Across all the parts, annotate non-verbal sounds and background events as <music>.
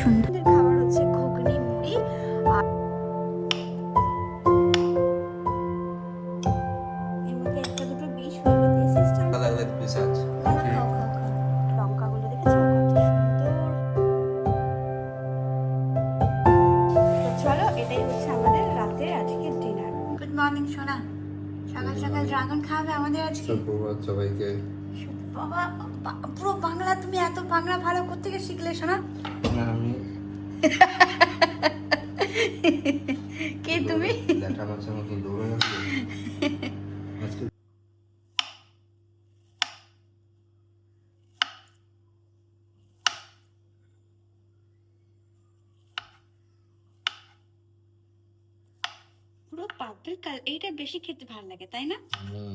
সুন্দর। খাবার হচ্ছে ঘুগনি মুড়ি আর চলো এটাই হচ্ছে আমাদের রাতের আজকে ডিনার গুড মর্নিং সোনা। সকাল সকাল ড্রাগন খাবে আমাদের আজকে। সুপ্রভাত সবাইকে। বাবা পুরো বাংলা তুমি এত বাংলা ভালো করতে গিয়ে শিখলে শোনা না আমি <laughs> কে তুমি? ল্যাটা মাছের মতো দৌড়ালাম আজকে পুরো পার্পল কালার এইটা বেশি খেতে ভালো লাগে তাই না?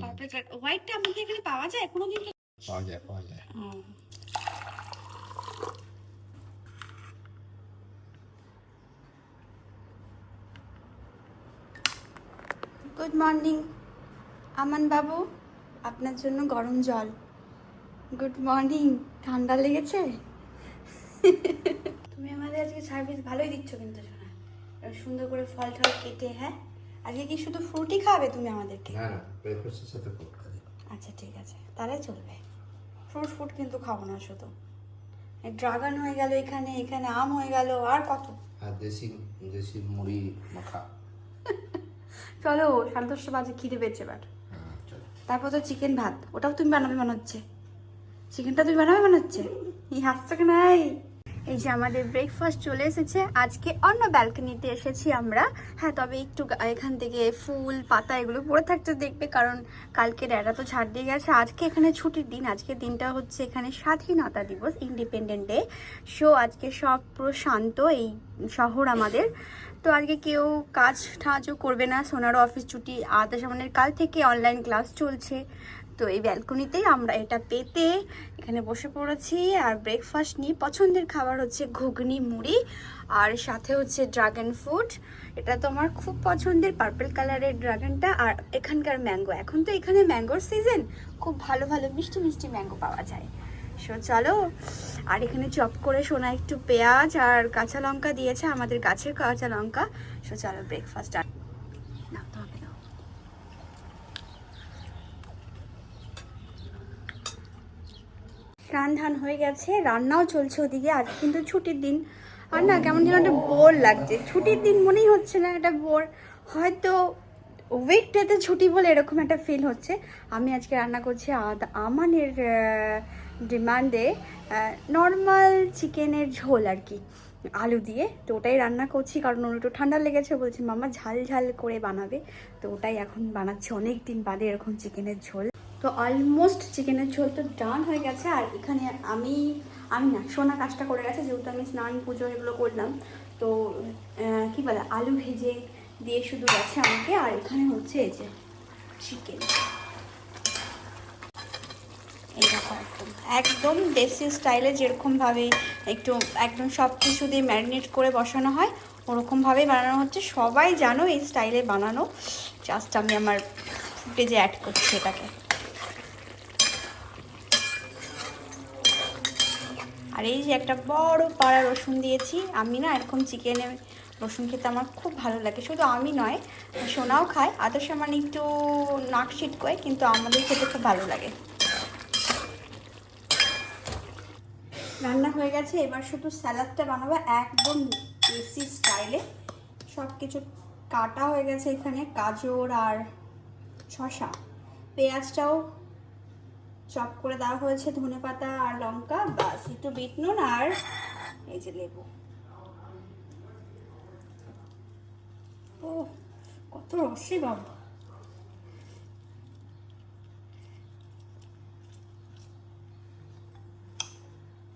পার্পল কালার হোয়াইটটা আমাদের এখানে পাওয়া যায় কোনোদিন পাওয়া যায় পাওয়া যায়। Good morning. আমান বাবু আপনার জন্য গরম জল। Good morning. ঠান্ডা লেগেছে? <laughs> তুমি আমাদের আজকে সার্ভিস ভালোই দিচ্ছ কিন্তু শোনা সুন্দর করে ফল টল কেটে হ্যাঁ? আজকে কি শুধু ফ্রুটই খাবে তুমি আমাদেরকে না না ব্রেকফাস্টের সাথে ফোক খালি আচ্ছা ঠিক আছে। তাহলে চলবে। ফ্রুট ফ্রুট কিন্তু খাব না শুধু। ড্রাগন হয়ে গেল এখানে এখানে আম হয়ে গেল আর কত। আর দেশি দেশি মুড়ি মাখা। <laughs> চলো, সাড়ে বাজে, খিদে পেয়েছে এবার। তারপর তো চিকেন ভাত, ওটাও তুমি বানাবে মনে হচ্ছে চিকেনটা তুমি বানাবে মনে হচ্ছে এই হাসটাকে নাই। এই যে আমাদের ব্রেকফাস্ট চলে এসেছে। আজকে অন্য ব্যালকনিতে এসেছি আমরা। হ্যাঁ তবে একটু এখান থেকে ফুল, পাতা এগুলো পড়ে থাকতে দেখবে, কারণ কালকে ড্যাডা তো ছাড় দিয়ে গেছে। আজকে এখানে ছুটির দিন। আজকে দিনটা হচ্ছে এখানে স্বাধীনতা দিবস ইন্ডিপেন্ডেন্ট ডে সো আজকে সব পুরো শান্ত এই শহর আমাদের। তো আজকে কেউ কাজ টাজও করবে না। সোনারও অফিস ছুটি আদার সামনের কাল থেকে অনলাইন ক্লাস চলছে। তো এই ব্যালকনিতেই আমরা এটা পেতে এখানে বসে পড়েছি। আর ব্রেকফাস্ট নিই পছন্দের খাবার হচ্ছে ঘুগনি, মুড়ি, আর সাথে হচ্ছে ড্রাগন ফ্রুট এটা তো আমার খুব পছন্দের পার্পল কালারের ড্রাগনটা আর এখানকার ম্যাঙ্গো এখন তো এখানে ম্যাঙ্গোর সিজন খুব ভালো ভালো, মিষ্টি মিষ্টি ম্যাঙ্গো পাওয়া যায়। সো চলো, আর এখানে চপ করে সোনা একটু পেঁয়াজ আর কাঁচা লঙ্কা দিয়েছে আমাদের গাছের কাঁচা লঙ্কা। সো চলো ব্রেকফাস্ট আর স্নান ধান হয়ে গেছে, রান্নাও চলছে ওদিকে আজ কিন্তু ছুটির দিন। আর না, কেমন যেন একটা বোর লাগছে। ছুটির দিন মনেই হচ্ছে না একটা বোর হয়তো উইকডেতে ছুটি বলে এরকম একটা ফিল হচ্ছে। আমি আজকে রান্না করছি আমানের ডিমান্ডে নর্মাল চিকেনের ঝোল আর কি, আলু দিয়ে। তো ওটাই রান্না করছি, কারণ ওর একটু ঠান্ডা লেগেছে বলছি, মামা, ঝাল ঝাল করে বানাবে। তো ওটাই এখন বানাচ্ছি অনেক দিন বাদে এরকম চিকেনের ঝোল। তো অলমোস্ট চিকেনের ঝোল তো ডান হয়ে গেছে, আর এখানে আমি আমি না, সোনা কাজটা করে গেছে, যেহেতু আমি স্নান পুজো এগুলো করলাম। তো কি বলে, আলু ভেজে দিয়ে শুধু গেছে আমাকে, আর এখানে হচ্ছে এই যে চিকেন একদম দেশি স্টাইলে যেরকমভাবে একটু, একদম সব কিছু দিয়ে ম্যারিনেট করে বসানো হয় ওরকমভাবেই বানানো হচ্ছে। সবাই জানো এই স্টাইলে বানানো। জাস্ট আমি আমার ফুটেজে অ্যাড করছি এটাকে। আর এই যে একটা বড় পাড়া রসুন দিয়েছি, আমি না এরকম চিকেনে রসুন খেতে আমার খুব ভালো লাগে। শুধু আমি নয়, সোনাও খায় আদর সামান একটু নাক করে কিন্তু আমাদের খেতে খুব ভালো লাগে। রান্না হয়ে গেছে, এবার শুধু স্যালাডটা বানাবো একদম দেশি স্টাইলে। সব কিছু কাটা হয়ে গেছে এখানে, গাজর আর শসা। পেঁয়াজটাও চপ করে দেওয়া হয়েছে, ধনে পাতা আর লঙ্কা বাস একটু বিট নুন আর এই যে লেবু। ও কত রসে বাবা।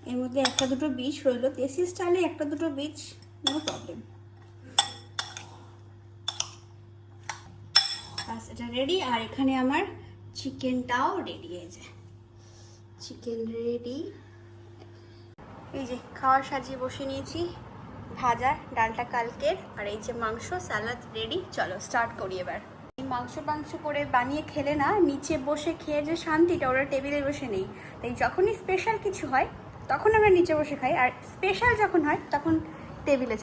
এর মধ্যে একটা দুটো বীজ রইল। দেশি স্টাইলে একটা দুটো বীজ নো প্রবলেম বাস এটা রেডি আর এখানে আমার চিকেনটাও রেডি হয়েছে চিকেন রেডি এই যে খাওয়ার সাজিয়ে বসে নিয়েছি। ভাজা ডালটা কালকের, আর এই যে মাংস স্যালাড রেডি চলো স্টার্ট করি এবার। এই মাংস মাংস করে বানিয়ে খেলে না, নিচে বসে খেয়ে যে শান্তিটা, ওরা টেবিলে বসে নেই। তাই যখনই স্পেশাল কিছু হয় তখন আমরা নিচে বসে খাই আর স্পেশাল যখন হয় তখন টেবিলে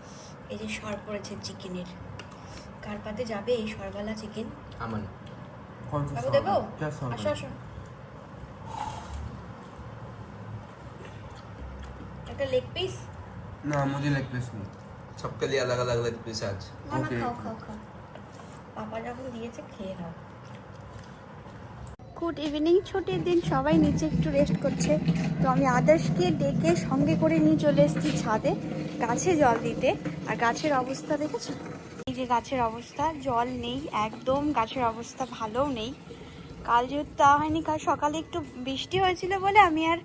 এই যে সর পড়েছে চিকেনের কার পাতে যাবে এই সরবালা চিকেন আমান कौन सा বাবু सॉस দেবো है? क्या सॉस আসো है? আসো একটা লেগ পিস ना मुझे लेग पीस नहीं सबके लिए अलग अलग लेग पीस आज না না Okay. খাও খাও খাও গুড ইভিনিং, ছুটির দিন সবাই নিচে একটু রেস্ট করছে। তো আমি আদার্সকে ডেকে সঙ্গে করে নিয়ে চলে এসেছি ছাদে, গাছে জল দিতে। আর গাছের অবস্থা দেখেছ? এই যে গাছের অবস্থা, জল নেই, একদম গাছের অবস্থা ভালোও নেই। কাল যেহেতু তা হয়নি, কাল সকালে একটু বৃষ্টি হয়েছিল বলে আমি আর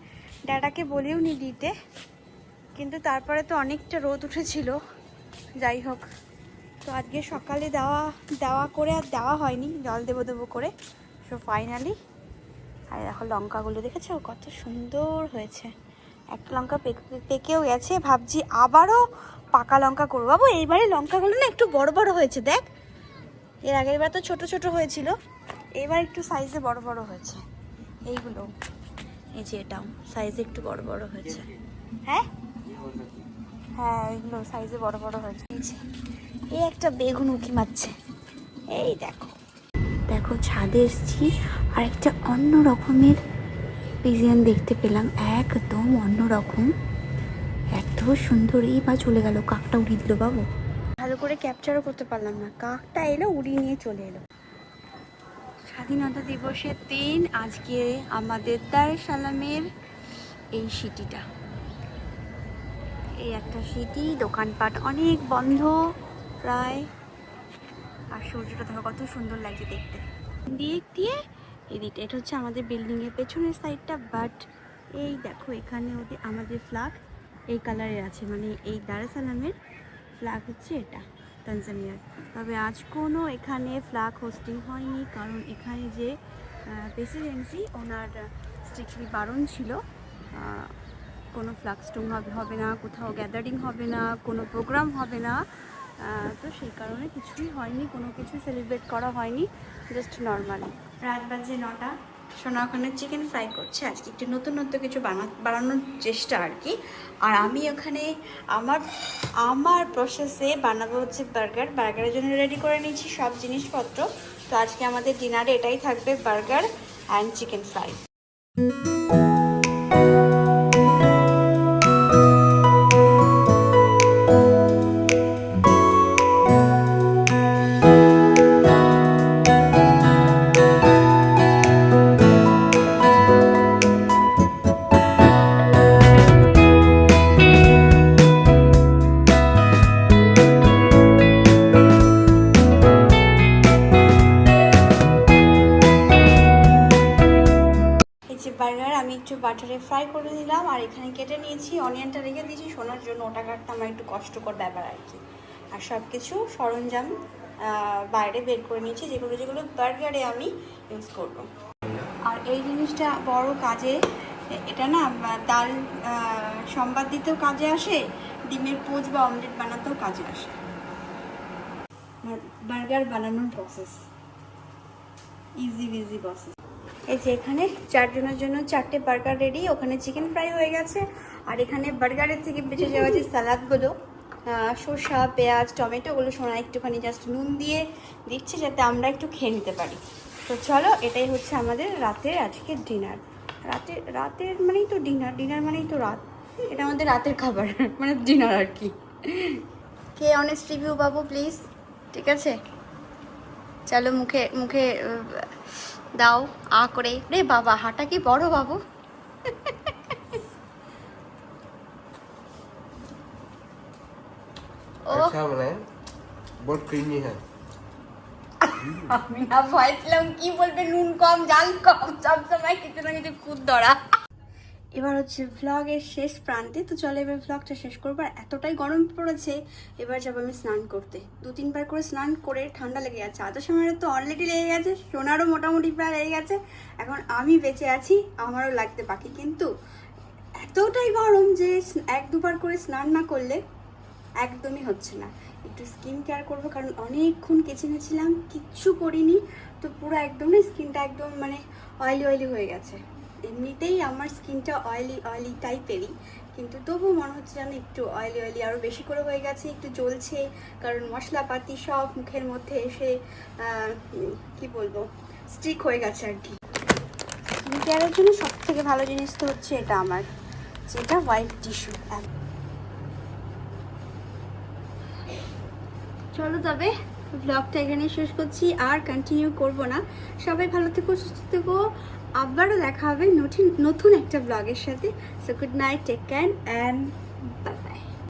ড্যাডাকে বলেও নি দিতে। কিন্তু তারপরে তো অনেকটা রোদ উঠেছিল। যাই হোক, তো আজকে সকালে দেওয়া দেওয়া করে আর দেওয়া হয়নি, জল দেবো দেবো করে। সো ফাইনালি আর দেখো লঙ্কাগুলো দেখেছ? কত সুন্দর হয়েছে। একটা লঙ্কা পেকে- পেকেও গেছে। ভাবছি আবারও পাকা লঙ্কা করব। বাবু, এইবারে লঙ্কাগুলো না একটু বড় বড় হয়েছে, দেখ। এর আগের বার তো ছোট ছোট হয়েছিল। এবার একটু সাইজে বড় বড় হয়েছে। এইগুলো। এই যে এটাও সাইজে একটু বড় বড় হয়েছে। হ্যাঁ? হ্যাঁ এগুলো সাইজে বড় বড় হয়েছে। এই একটা বেগুন উঁকি মারছে। এই দেখো। দেখো ছাদে এসছি আর একটা অন্য রকমের পিজিয়ান দেখতে পেলাম। একদম অন্য রকম। এত সুন্দর। এই বা চলে গেল কাকটা উড়িয়ে দিল বাবু। ভালো করে ক্যাপচারও করতে পারলাম না। কাকটা এলো উড়িয়ে নিয়ে চলে এলো। স্বাধীনতা দিবসের দিন আজকে আমাদের দার সালামের এই সিটিটা। এই একটা সিটি দোকানপাট অনেক বন্ধ প্রায় আর সূর্যটা দেখো কত সুন্দর লাগছে দেখতে। দিক দিয়ে এদিকটা এটা হচ্ছে আমাদের বিল্ডিংয়ের পেছনের সাইডটা বাট এই দেখো এখানে ওদের আমাদের ফ্ল্যাগ এই কালারের আছে মানে এই দারাসালামের ফ্ল্যাগ হচ্ছে এটা তানজানিয়ার তবে আজ কোনো এখানে ফ্ল্যাগ হোস্টিং হয়নি, কারণ এখানে যে প্রেসিডেন্সি ওনার স্ট্রিক্টলি বারণ ছিল কোনো ফ্লাক্সটুম হবে হবে না, কোথাও গ্যাদারিং হবে না, কোনো প্রোগ্রাম হবে না তো সেই কারণে কিছুই হয়নি, কোনো কিছু সেলিব্রেট করা হয়নি জাস্ট নর্মালি রাত বাজে নটা, সোনা ওখানে চিকেন ফ্রাই করছে, আজকে একটু নতুন নতুন কিছু বানা বানানোর চেষ্টা আর কি। আর আমি ওখানে আমার আমার প্রসেসে বানাবো হচ্ছে বার্গার বার্গারের জন্য রেডি করে নিয়েছি সব জিনিসপত্র। তো আজকে আমাদের ডিনারে এটাই থাকবে বার্গার অ্যান্ড চিকেন ফ্রাই একটু বাটারে ফ্রাই করে নিলাম, আর এখানে কেটে নিয়েছি অনিয়নটা রেখে দিয়েছি শোনার জন্য ওটা কাটতে আমার একটু কষ্টকর ব্যাপার আর কি। আর সব কিছু সরঞ্জাম বাইরে বের করে নিয়েছি, যেগুলো যেগুলো বার্গারে আমি ইউজ করব। আর এই জিনিসটা বড় কাজে, এটা না ডাল সম্বাদ দিতেও কাজে আসে, ডিমের পোচ বা অমলেট বানাতেও কাজে আসে। বার্গার বানানোর প্রসেস ইজি ইজি প্রসেস এই যে এখানে চারজনের জন্য চারটে বার্গার রেডি ওখানে চিকেন ফ্রাই হয়ে গেছে। আর এখানে বার্গারের থেকে বেঁচে যাওয়া যে স্যালাডগুলো আহ, শসা পেঁয়াজ টমেটো ওগুলো সোনা একটুখানি জাস্ট নুন দিয়ে দিচ্ছে যাতে আমরা একটু খেয়ে নিতে পারি। তো চলো এটাই হচ্ছে আমাদের রাতের আজকের ডিনার রাতের রাতের মানেই তো ডিনার ডিনার মানেই তো রাত। এটা আমাদের রাতের খাবার মানে ডিনার আর কি। কে অনেস্ট রিভিউ বাবু প্লিজ ঠিক আছে? চলো মুখে মুখে আহ, দাও আ করে রে বাবা হাঁটা কি বড় বাবু ও अच्छा बनाए बहुत क्रीमी है আমি না ভয় ছিলাম কি বলবে নুন কম জাল কম সবসময় কিছু না কিছু খুদ ধরা এবার হচ্ছে ভ্লগের শেষ প্রান্তে, তো চলো এবার ভ্লগটা শেষ করব। আর এতটাই গরম পড়েছে, এবার যাব আমি স্নান করতে। দু, তিনবার করে স্নান করে ঠান্ডা লেগে যাচ্ছে আদর্শ সময়ের তো অলরেডি লেগে গেছে, সোনারও মোটামুটি প্রায় লেগে গেছে। এখন আমি বেঁচে আছি, আমারও লাগতে বাকি। কিন্তু এতটাই গরম যে এক, দুবার করে স্নান না করলে একদমই হচ্ছে না। একটু স্কিন কেয়ার করব, কারণ অনেকক্ষণ কেচে নিয়েছিলাম, কিচ্ছু করিনি। তো পুরো একদম না স্কিনটা একদম মানে অয়েলি অয়েলি হয়ে গেছে। এমনিতেই আমার স্কিনটা অয়েলি অয়েলি টাইপেরই কিন্তু তবু মনে হচ্ছে যেন একটু অয়েলি অয়েলি আরও বেশি করে হয়ে গেছে একটু জ্বলছে। কারণ মশলাপাতি সব মুখের মধ্যে এসে কি বলব স্টিক হয়ে গেছে আর কি। স্কিন কেয়ারের জন্য সব থেকে ভালো জিনিস তো হচ্ছে এটা আমার যেটা হোয়াইট টিস্যু চলো তবে ব্লগটা এখানে শেষ করছি। আর কন্টিনিউ করব না। সবাই ভালো থেকো সুস্থ থেকো। আবারও দেখা হবে নতুন নতুন একটা ব্লগের সাথে। So good night take care and bye